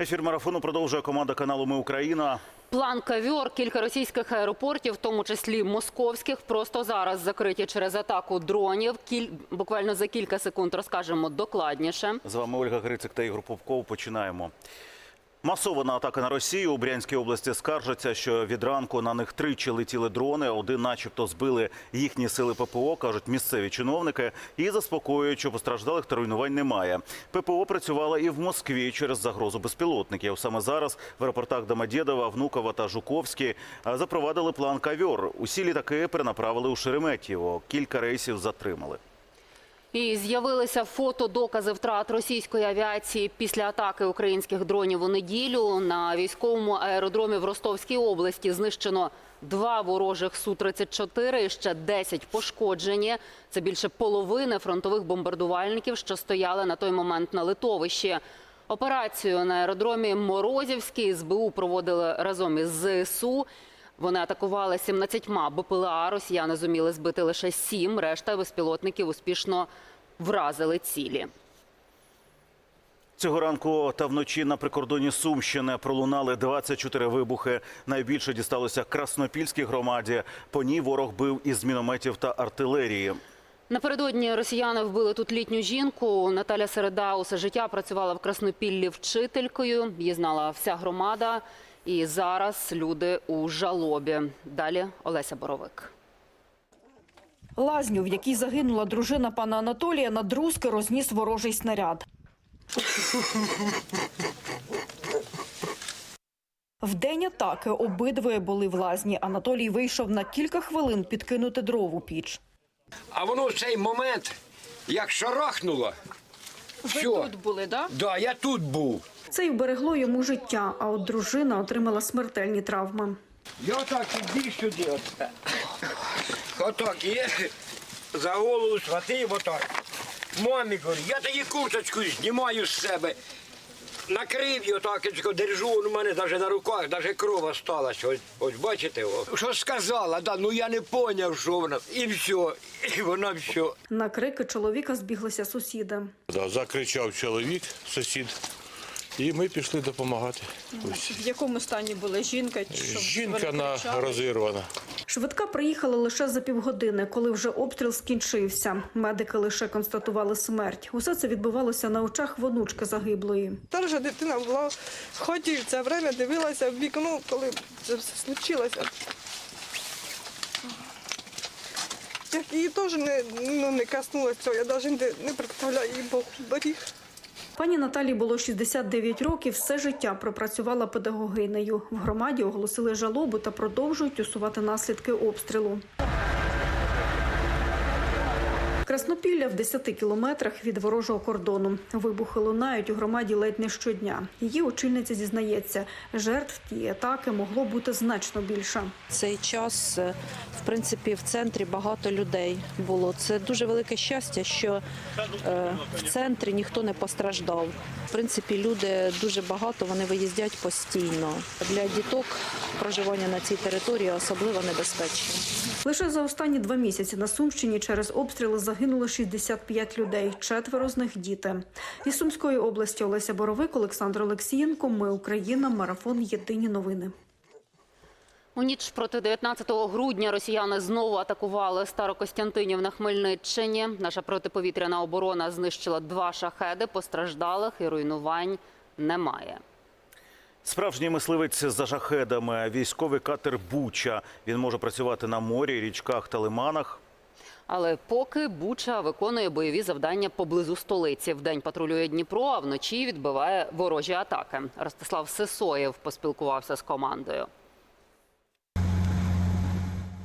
Ефір марафону продовжує команда каналу Ми Україна. План «Кавьор», кілька російських аеропортів, в тому числі московських, просто зараз закриті через атаку дронів. Кіль... Буквально за кілька секунд розкажемо докладніше. З вами Ольга Грицик та Ігор Попков. Починаємо. Масована атака на Росію у Брянській області скаржаться, що від ранку на них тричі летіли дрони. Один, начебто, збили їхні сили ППО, кажуть місцеві чиновники, і заспокоюють, що постраждалих та руйнувань немає. ППО працювала і в Москві через загрозу безпілотників. Саме зараз в аеропортах Домодєдова, Внуково та Жуковські запровадили план «Кавьор». Усі літаки перенаправили у Шереметьєво. Кілька рейсів затримали. І з'явилися фото докази втрат російської авіації після атаки українських дронів у неділю. На військовому аеродромі в Ростовській області знищено два ворожих Су-34 і ще 10 пошкоджені. Це більше половини фронтових бомбардувальників, що стояли на той момент на литовищі. Операцію на аеродромі Морозівський СБУ проводили разом із ЗСУ. Вони атакували 17 БПЛА. Росіяни зуміли збити лише 7. Решта безпілотників успішно вразили цілі. Цього ранку та вночі на прикордоні Сумщини пролунали 24 вибухи. Найбільше дісталося Краснопільській громаді. По ній ворог бив із мінометів та артилерії. Напередодні росіяни вбили тут літню жінку. Наталя Середа усе життя працювала в Краснопіллі вчителькою. Її знала вся громада. І зараз люди у жалобі. Далі Олеся Боровик. Лазню, в якій загинула дружина пана Анатолія, на друзки розніс ворожий снаряд. В день атаки обидвоє були в лазні. Анатолій вийшов на кілька хвилин підкинути дров у піч. А воно в цей момент, як шарахнуло, все. тут були, да? Да, я тут був. Це й вберегло йому життя, а от дружина отримала смертельні травми. Я отак іди сюди. От. Отак і за голову схватив отак. Мамі говорю, я тоді курточку знімаю з себе. Накрив її отак, держу, у мене навіть на руках, навіть кров осталась. Ось, ось бачите, о. що сказала, да, ну я не поняв, що вона. І все, і вона все. На крики чоловіка збіглися сусіди. Да, закричав чоловік, сусід, і ми пішли допомагати. Ось. В якому стані була жінка? Жінка на розірвана. Швидка приїхала лише за півгодини, коли вже обстріл скінчився. Медики лише констатували смерть. Усе це відбувалося на очах в онучки загиблої. Старша дитина була в ході в це время дивилася в вікно, коли це все случилося. Як її теж не, ну, не коснулося цього, я навіть не, не представляю її Бог беріг. Пані Наталі було 69 років. Все життя пропрацювала педагогинею. В громаді оголосили жалобу та продовжують усувати наслідки обстрілу. Краснопілля в 10 кілометрах від ворожого кордону. Вибухи лунають у громаді ледь не щодня. Її очільниця зізнається, жертв тієї атаки могло бути значно більше. цей час, е, в принципі, в центрі багато людей було. Це дуже велике щастя, що е, в центрі ніхто не постраждав. В принципі, люди дуже багато, вони виїздять постійно. Для діток проживання на цій території особливо небезпечно. Лише за останні два місяці на Сумщині через обстріли загинуло 65 людей. Четверо з них діти. Із Сумської області Олеся Боровик, Олександр Олексієнко. Ми Україна. Марафон. Єдині новини. У ніч проти 19 грудня росіяни знову атакували Старокостянтинів на Хмельниччині. Наша протиповітряна оборона знищила два шахеди. Постраждалих і руйнувань немає. Справжній мисливець за шахедами. Військовий катер Буча. Він може працювати на морі, річках та лиманах. Але поки Буча виконує бойові завдання поблизу столиці. Вдень патрулює Дніпро, а вночі відбиває ворожі атаки. Ростислав Сисоєв поспілкувався з командою.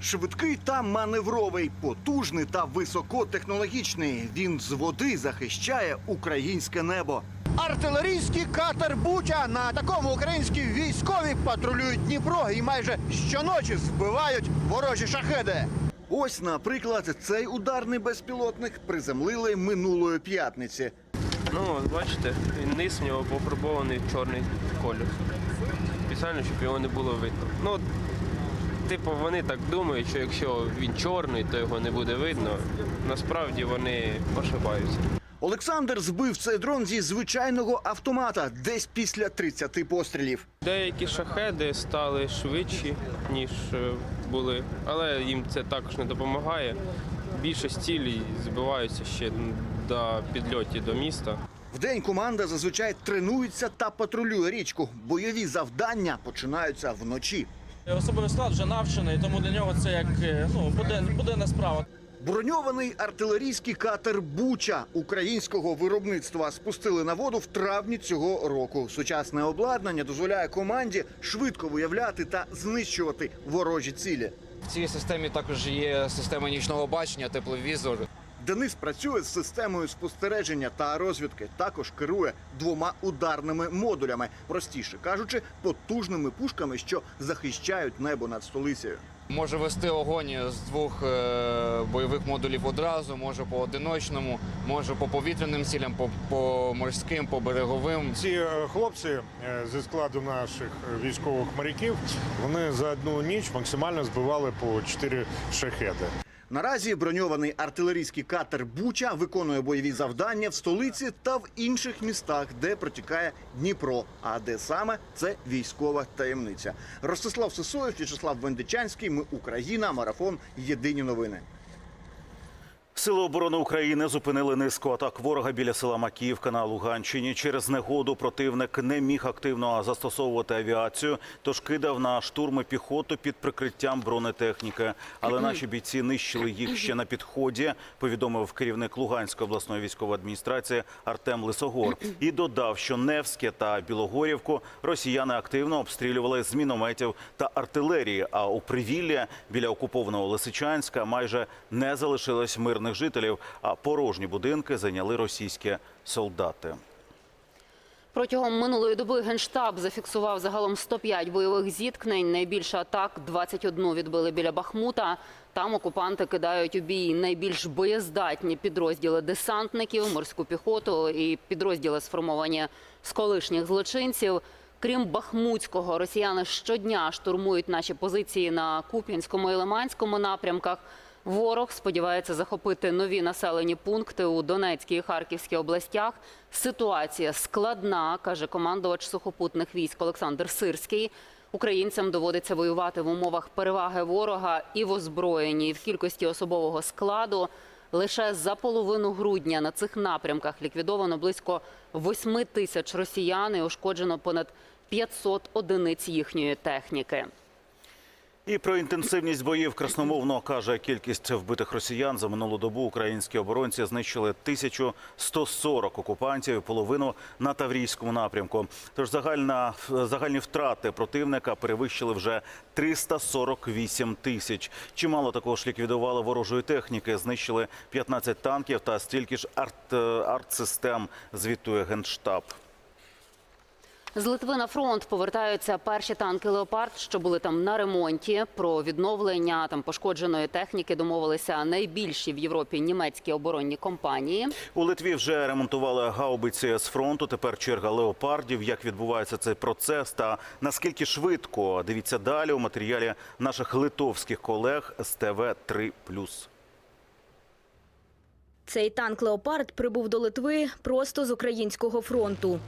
Швидкий та маневровий, потужний та високотехнологічний. Він з води захищає українське небо. Артилерійський катер Буча на такому українські військові патрулюють Дніпро і майже щоночі збивають ворожі шахеди. Ось, наприклад, цей ударний безпілотник приземлили минулої п'ятниці. Ну, от бачите, низ в нього пофарбований чорний колір. Спеціально, щоб його не було видно. Ну, типу, вони так думають, що якщо він чорний, то його не буде видно. Насправді вони ошибаються. Олександр збив цей дрон зі звичайного автомата десь після 30 пострілів. Деякі шахеди стали швидші, ніж е, були, але їм це також не допомагає. Більшість цілей збиваються ще до підльоті до міста. Вдень команда зазвичай тренується та патрулює річку. Бойові завдання починаються вночі. Особовий склад вже навчений, тому для нього це як е, ну, буден- буденна справа. Броньований артилерійський катер Буча українського виробництва спустили на воду в травні цього року. Сучасне обладнання дозволяє команді швидко виявляти та знищувати ворожі цілі. В цій системі також є система нічного бачення, тепловізор. Денис працює з системою спостереження та розвідки. Також керує двома ударними модулями, простіше кажучи, потужними пушками, що захищають небо над столицею. Може вести огонь з двох е, бойових модулів одразу, може по одиночному, може по повітряним цілям, по, по морським, по береговим. Ці е, хлопці е, зі складу наших військових моряків вони за одну ніч максимально збивали по 4 шахеди. Наразі броньований артилерійський катер Буча виконує бойові завдання в столиці та в інших містах, де протікає Дніпро. А де саме це військова таємниця. Ростислав Сисоєв, В'ячеслав Вендичанський. Ми Україна. Марафон. Єдині новини. Сили оборони України зупинили низку атак ворога біля села Макіївка на Луганщині. Через негоду противник не міг активно застосовувати авіацію, тож кидав на штурми піхоту під прикриттям бронетехніки. Але наші бійці нищили їх ще на підході. Повідомив керівник Луганської обласної військової адміністрації Артем Лисогор і додав, що Невське та Білогорівку росіяни активно обстрілювали з мінометів та артилерії. А у Привіллі біля окупованого Лисичанська майже не залишилось мирних жителів, а порожні будинки зайняли російські солдати. Протягом минулої доби Генштаб зафіксував загалом 105 бойових зіткнень. Найбільше атак 21 відбили біля Бахмута. Там окупанти кидають у бій найбільш боєздатні підрозділи десантників, морську піхоту і підрозділи сформовані з колишніх злочинців. Крім Бахмутського, росіяни щодня штурмують наші позиції на Куп'янському і Лиманському напрямках. Ворог сподівається захопити нові населені пункти у Донецькій і Харківській областях. Ситуація складна, каже командувач сухопутних військ Олександр Сирський. Українцям доводиться воювати в умовах переваги ворога і в озброєнні, і в кількості особового складу. Лише за половину грудня на цих напрямках ліквідовано близько 8 тисяч росіян і ушкоджено понад 500 одиниць їхньої техніки. І про інтенсивність боїв красномовно каже кількість вбитих росіян за минулу добу. Українські оборонці знищили 1140 окупантів, половину на Таврійському напрямку. Тож загальна загальні втрати противника перевищили вже 348 тисяч. Чимало також ліквідували ворожої техніки, знищили 15 танків та стільки ж арт, артсистем. Звітує генштаб. З Литви на фронт повертаються перші танки Леопард, що були там на ремонті. Про відновлення там пошкодженої техніки домовилися найбільші в Європі німецькі оборонні компанії. У Литві вже ремонтували гаубиці з фронту. Тепер черга леопардів. Як відбувається цей процес та наскільки швидко? Дивіться далі у матеріалі наших литовських колег з ТВ 3 Цей танк «Леопард» прибув до Литви просто з українського фронту.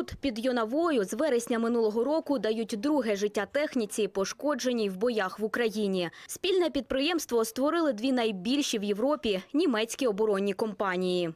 Тут під Йонавою з вересня минулого року дають друге життя техніці, пошкодженій в боях в Україні. Спільне підприємство створили дві найбільші в Європі німецькі оборонні компанії.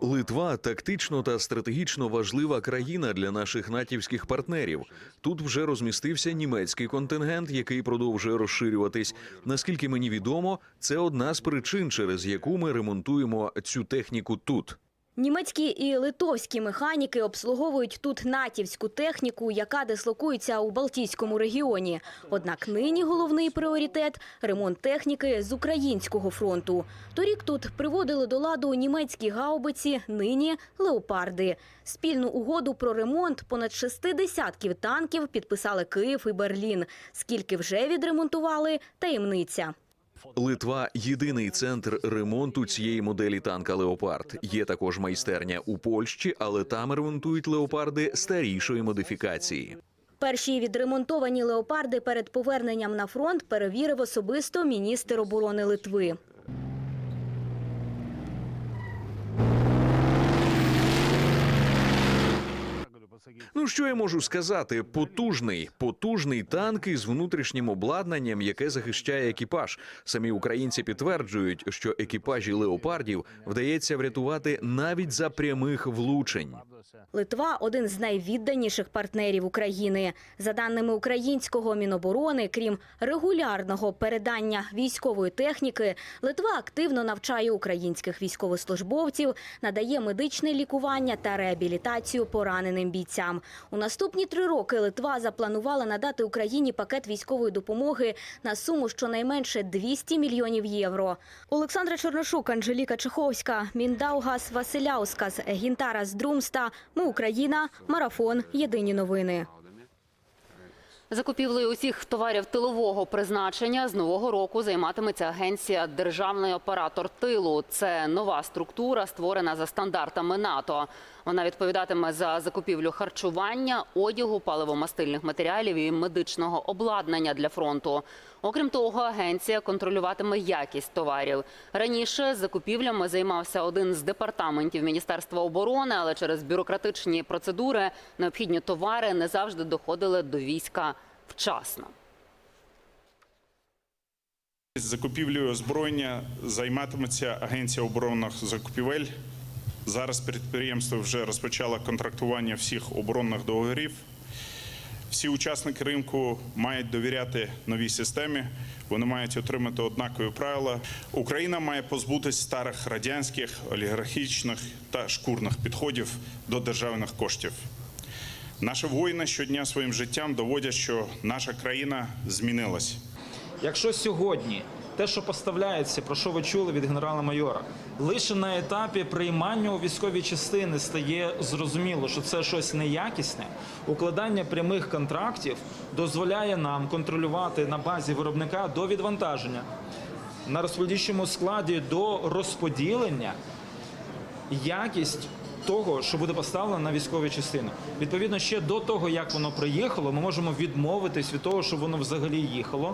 Литва тактично та стратегічно важлива країна для наших натівських партнерів. Тут вже розмістився німецький контингент, який продовжує розширюватись. Наскільки мені відомо, це одна з причин, через яку ми ремонтуємо цю техніку тут. Німецькі і литовські механіки обслуговують тут натівську техніку, яка дислокується у Балтійському регіоні. Однак нині головний пріоритет – ремонт техніки з українського фронту. Торік тут приводили до ладу німецькі гаубиці, нині – леопарди. Спільну угоду про ремонт понад шести десятків танків підписали Київ і Берлін. Скільки вже відремонтували – таємниця. Литва єдиний центр ремонту цієї моделі танка Леопард. Є також майстерня у Польщі, але там ремонтують леопарди старішої модифікації. Перші відремонтовані леопарди перед поверненням на фронт перевірив особисто міністр оборони Литви. Ну що я можу сказати? Потужний, потужний танк із внутрішнім обладнанням, яке захищає екіпаж. Самі українці підтверджують, що екіпажі леопардів вдається врятувати навіть за прямих влучень. Литва один з найвідданіших партнерів України. За даними українського міноборони, крім регулярного передання військової техніки, Литва активно навчає українських військовослужбовців, надає медичне лікування та реабілітацію пораненим бійцям. У наступні три роки Литва запланувала надати Україні пакет військової допомоги на суму щонайменше 200 мільйонів євро. Олександра Чорношук, Анжеліка Чеховська, Міндаугас Василяускас, Гінтара Здрумста. Ми Україна. Марафон. Єдині новини. Закупівлею усіх товарів тилового призначення з нового року займатиметься агенція Державний оператор тилу. Це нова структура, створена за стандартами НАТО. Вона відповідатиме за закупівлю харчування, одягу, паливомастильних матеріалів і медичного обладнання для фронту. Окрім того, агенція контролюватиме якість товарів. Раніше закупівлями займався один з департаментів Міністерства оборони, але через бюрократичні процедури необхідні товари не завжди доходили до війська вчасно. Закупівлею озброєння займатиметься Агенція оборонних закупівель. Зараз підприємство вже розпочало контрактування всіх оборонних договорів. Всі учасники ринку мають довіряти новій системі. Вони мають отримати однакові правила. Україна має позбутись старих радянських, олігархічних та шкурних підходів до державних коштів. Наші воїни щодня своїм життям доводять, що наша країна змінилась. Якщо сьогодні те, що поставляється, про що ви чули від генерала-майора, лише на етапі приймання у військові частини стає зрозуміло, що це щось неякісне, укладання прямих контрактів дозволяє нам контролювати на базі виробника до відвантаження на розподільчому складі до розподілення якість того, що буде поставлено на військові частини. Відповідно, ще до того, як воно приїхало, ми можемо відмовитись від того, щоб воно взагалі їхало.